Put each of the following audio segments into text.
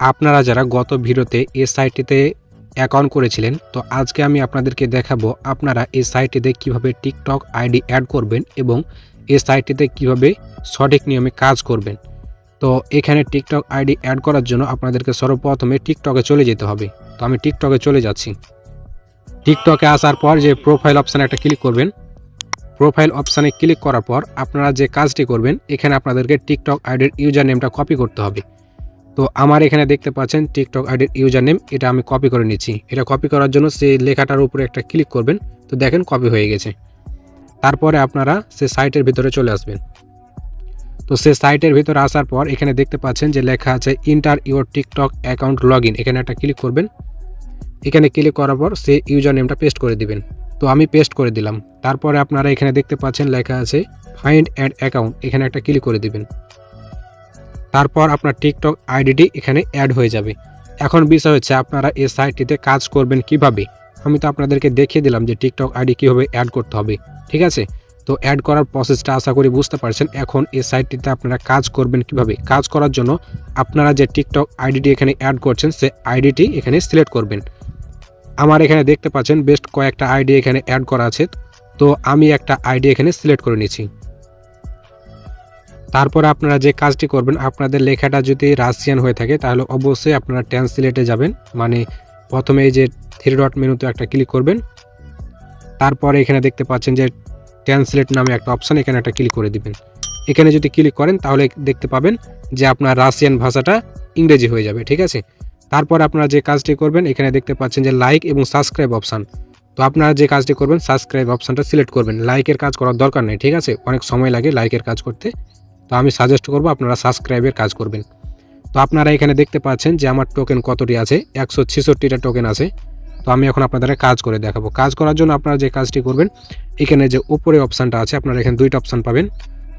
আপনারা যারা গত ভিডিওতে এই সাইটটিতে অ্যাকাউন্ট করেছিলেন, তো আজকে আমি আপনাদেরকে দেখাবো আপনারা এই সাইটটিতে কীভাবে টিকটক আইডি অ্যাড করবেন এবং এই সাইটটিতে কীভাবে সঠিক নিয়মে কাজ করবেন। তো এখানে টিকটক আইডি অ্যাড করার জন্য আপনাদেরকে সর্বপ্রথমে টিকটকে চলে যেতে হবে। তো আমি টিকটকে চলে যাচ্ছি। টিকটকে আসার পর যে প্রোফাইল অপশানে একটা ক্লিক করবেন। প্রোফাইল অপশানে ক্লিক করার পর আপনারা যে কাজটি করবেন, এখানে আপনাদেরকে টিকটক আইডির ইউজার নেমটা কপি করতে হবে। তো আমার এখানে দেখতে পাচ্ছেন টিকটক আইডির ইউজার নেম এটা আমি কপি করে নিচ্ছি এটা কপি করার জন্য সেই লেখাটার উপরে একটা ক্লিক করবেন। তো দেখেন কপি হয়ে গেছে। তারপরে আপনারা সে সাইটের ভিতরে চলে আসবেন। তো সে সাইটের ভিতরে আসার পর এখানে দেখতে পাচ্ছেন যে লেখা আছে enter your TikTok account log এখানে একটা ক্লিক করবেন। এখানে ক্লিক করার পর সে ইউজার নেমটা পেস্ট করে দিবেন। তো আমি পেস্ট করে দিলাম। তারপরে আপনারা এখানে দেখতে পাচ্ছেন লেখা আছে ফাইন্ড অ্যান্ড অ্যাকাউন্ট এখানে একটা ক্লিক করে দিবেন। তারপর আপনার টিকটক আইডিটি এখানে অ্যাড হয়ে যাবে। এখন বিষয় হচ্ছে আপনারা এই সাইটটিতে কাজ করবেন কীভাবে? আমি তো আপনাদেরকে দেখিয়ে দিলাম যে টিকটক আইডি কীভাবে অ্যাড করতে হবে, ঠিক আছে? তো অ্যাড করার প্রসেসটা আশা করি বুঝতে পারছেন। এখন এই সাইটটিতে আপনারা কাজ করবেন কীভাবে? কাজ করার জন্য আপনারা যে টিকটক আইডিটি এখানে অ্যাড করছেন, সে আইডিটি এখানে সিলেক্ট করবেন। আমার এখানে দেখতে পাচ্ছেন বেস্ট কয়েকটা আইডি এখানে অ্যাড করা আছে। তো আমি একটা আইডি এখানে সিলেক্ট করে নিচ্ছি তারপরে আপনারা যে কাজটি করবেন, আপনাদের লেখাটা যদি রাশিয়ান হয়ে থাকে, তাহলে অবশ্যই আপনারা ট্রান্সলেটে যাবেন। মানে প্রথমে এই যে থ্রি ডট মেনুতে একটা ক্লিক করবেন। তারপরে এখানে দেখতে পাচ্ছেন যে ট্রান্সলেট নামে একটা অপশান এখানে একটা ক্লিক করে দিবেন। এখানে যদি ক্লিক করেন, তাহলে দেখতে পাবেন যে আপনার রাশিয়ান ভাষাটা ইংরেজি হয়ে যাবে, ঠিক আছে? তারপর আপনারা যে কাজটি করবেন, এখানে দেখতে পাচ্ছেন যে লাইক এবং সাবস্ক্রাইব অপশান তো আপনারা যে কাজটি করবেন সাবস্ক্রাইব অপশানটা সিলেক্ট করবেন। লাইকের কাজ করার দরকার নেই, ঠিক আছে? অনেক সময় লাগে লাইকের কাজ করতে। তো আমি সাজেস্ট করব আপনারা সাবস্ক্রাইবের কাজ করবেন। তো আপনারা এখানে দেখতে পাচ্ছেন যে আমার টোকেন কতটি আছে? একশো ছেষট্টিটা টোকেন আছে। তো আমি এখন আপনাদের কাজ করে দেখাবো। কাজ করার জন্য আপনারা যে কাজটি করবেন, এখানে যে উপরে অপশানটা আছে, আপনারা এখানে দুইটা অপশান পাবেন।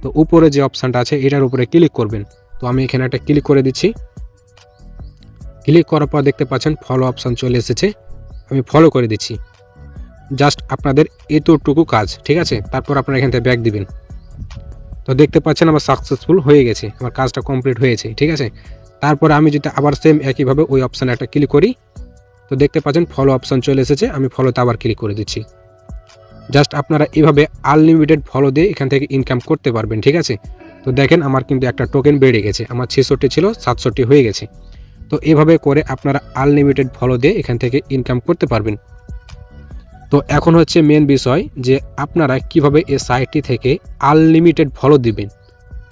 তো উপরে যে অপশানটা আছে, এটার উপরে ক্লিক করবেন। তো আমি এখানে একটা ক্লিক করে দিচ্ছি। ক্লিক করার পর দেখতে পাচ্ছেন ফলো অপশান চলে এসেছে। আমি ফলো করে দিচ্ছি। জাস্ট আপনাদের এতটুকু কাজ, ঠিক আছে? তারপর আপনারা এখান থেকে ব্যাক দিবেন। তো দেখতে পাচ্ছেন আমার সাকসেসফুল হয়ে গেছে, আমার কাজটা কমপ্লিট হয়েছে, ঠিক আছে? তারপরে আমি যদি আবার সেম একইভাবে ওই অপশানে একটা ক্লিক করি। তো দেখতে পাচ্ছেন ফলো অপশান চলে এসেছে, আমি ফলোতে আবার ক্লিক করে দিচ্ছি। জাস্ট আপনারা এভাবে আনলিমিটেড ফলো দিয়ে এখান থেকে ইনকাম করতে পারবেন, ঠিক আছে? তো দেখেন আমার কিন্তু একটা টোকেন বেড়ে গেছে, আমার ছেষট্টি ছিল, সাতষট্টি হয়ে গেছে। তো এভাবে করে আপনারা আনলিমিটেড ফলো দিয়ে এখান থেকে ইনকাম করতে পারবেন। তো এখন হচ্ছে মেন বিষয় যে আপনারা কীভাবে এই সাইটটি থেকে আনলিমিটেড ফলো দিবেন।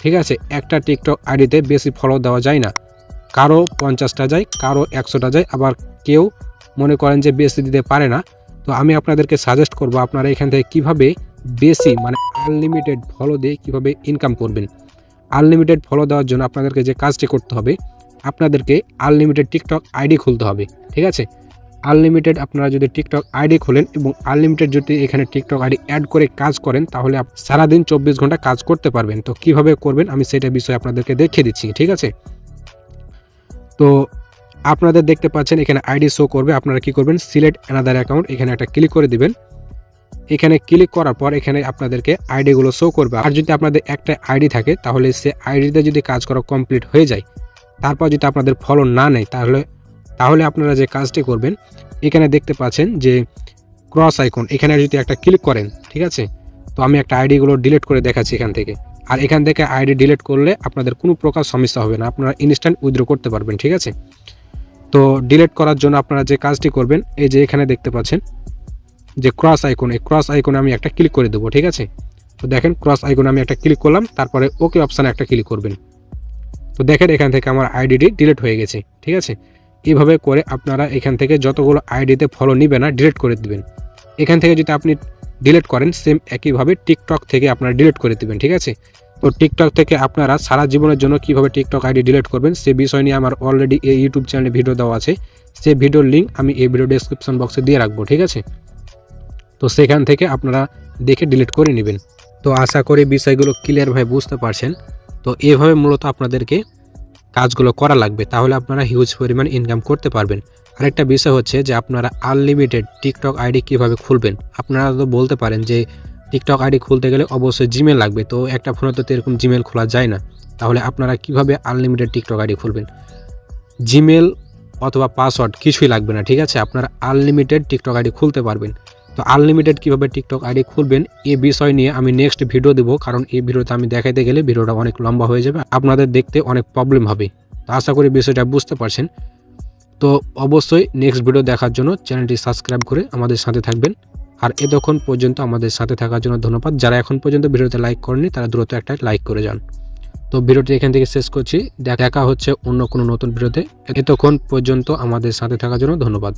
ঠিক আছে? একটা টিকটক আইডিতে বেশি ফলো দেওয়া যায় না। কারও পঞ্চাশটা যায়, কারও একশোটা যায়, আবার কেউ মনে করেন যে বেশি দিতে পারে না। তো আমি আপনাদেরকে সাজেস্ট করব আপনারা এখান থেকে কীভাবে বেশি মানে আনলিমিটেড ফলো দিয়ে কীভাবে ইনকাম করবেন। আনলিমিটেড ফলো দেওয়ার জন্য আপনাদেরকে যে কাজটি করতে হবে, আপনাদেরকে আনলিমিটেড টিকটক আইডি খুলতে হবে। ঠিক আছে? আনলিমিটেড আপনারা যদি টিকটক আইডি খোলেন এবং আনলিমিটেড যদি এখানে টিকটক আইডি অ্যাড করে কাজ করেন, তাহলে সারাদিন চব্বিশ ঘণ্টা কাজ করতে পারবেন। তো কীভাবে করবেন? আমি সেটা বিষয়ে আপনাদেরকে দেখিয়ে দিচ্ছি, ঠিক আছে? তো আপনাদের দেখতে পাচ্ছেন, এখানে আইডি শো করবে। আপনারা কি করবেন? সিলেক্ট অ্যানাদার অ্যাকাউন্ট এখানে একটা ক্লিক করে দিবেন। এখানে ক্লিক করার পর এখানে আপনাদেরকে আইডিগুলো শো করবে। আর যদি আপনাদের একটা আইডি থাকে, তাহলে সে আইডিতে যদি কাজ করা কমপ্লিট হয়ে যায়, তারপর যদি আপনাদের ফলো না নেয়, তাহলে তাহলে আপনারা যে কাজটি করবেন, এখানে দেখতে পাচ্ছেন যে ক্রস আইকন এখানে যদি একটা ক্লিক করেন, ঠিক আছে? তো আমি একটা আইডিগুলো ডিলিট করে দেখাচ্ছি এখান থেকে। আর এখান থেকে আইডি ডিলিট করলে আপনাদের কোনো প্রকার সমস্যা হবে না, আপনারা ইনস্ট্যান্ট উইথড্র করতে পারবেন, ঠিক আছে? তো ডিলিট করার জন্য আপনারা যে কাজটি করবেন, এই যে এখানে দেখতে পাচ্ছেন যে ক্রস আইকন এই ক্রস আইকনে আমি একটা ক্লিক করে দেবো, ঠিক আছে? তো দেখেন ক্রস আইকনে আমি একটা ক্লিক করলাম, তারপরে ওকে অপশানে একটা ক্লিক করবেন। তো দেখেন এখান থেকে আমার আইডিটি ডিলিট হয়ে গেছে, ঠিক আছে? এইভাবে করে আপনারা এখান থেকে যতগুলো আইডিতে ফলো নিবে না ডিলিট করে দিবেন। এখান থেকে যদি আপনি ডিলিট করেন সেম একইভাবে টিকটক থেকে আপনারা ডিলিট করে দিবেন, ঠিক আছে? তো টিকটক থেকে আপনারা সারা জীবনের জন্য কীভাবে টিকটক আইডি ডিলিট করবেন, সে বিষয় নিয়ে আমার অলরেডি এই ইউটিউব চ্যানেলে ভিডিও দেওয়া আছে। সে ভিডিওর লিঙ্ক আমি এই ভিডিও ডেসক্রিপশন বক্সে দিয়ে রাখব, ঠিক আছে? তো সেখান থেকে আপনারা দেখে ডিলিট করে নেবেন। তো আশা করি বিষয়গুলো ক্লিয়ারভাবে বুঝতে পারছেন। তো এভাবে মূলত আপনাদেরকে কাজগুলো করা লাগবে, তাহলে আপনারা হিউজ পরিমাণ ইনকাম করতে পারবেন। আরেকটা বিষয় হচ্ছে যে আপনারা আনলিমিটেড টিকটক আইডি কীভাবে খুলবেন? আপনারা তো বলতে পারেন যে টিকটক আইডি খুলতে গেলে অবশ্যই জিমেল লাগবে, তো একটা ফোনে তো এরকম জিমেল খোলা যায় না। তাহলে আপনারা কীভাবে আনলিমিটেড টিকটক আইডি খুলবেন? জিমেল অথবা পাসওয়ার্ড কিছুই লাগবে না, ঠিক আছে? আপনারা আনলিমিটেড টিকটক আইডি খুলতে পারবেন। তো আনলিমিটেড কীভাবে টিকটক আইডি খুলবেন এই বিষয় নিয়ে আমি নেক্সট ভিডিও দেবো, কারণ এই ভিডিওতে আমি দেখাইতে গেলে ভিডিওটা অনেক লম্বা হয়ে যাবে, আপনাদের দেখতে অনেক প্রবলেম হবে। তো আশা করি বিষয়টা বুঝতে পারছেন। তো অবশ্যই নেক্সট ভিডিও দেখার জন্য চ্যানেলটি সাবস্ক্রাইব করে আমাদের সাথে থাকবেন। আর এতক্ষণ পর্যন্ত আমাদের সাথে থাকার জন্য ধন্যবাদ। যারা এখন পর্যন্ত ভিডিওতে লাইক করেনি তারা দ্রুত একটা লাইক করে যান। তো ভিডিওটি এখান থেকে শেষ করছি। দেখা হচ্ছে অন্য কোনো নতুন ভিডিওতে এতক্ষণ পর্যন্ত আমাদের সাথে থাকার জন্য ধন্যবাদ।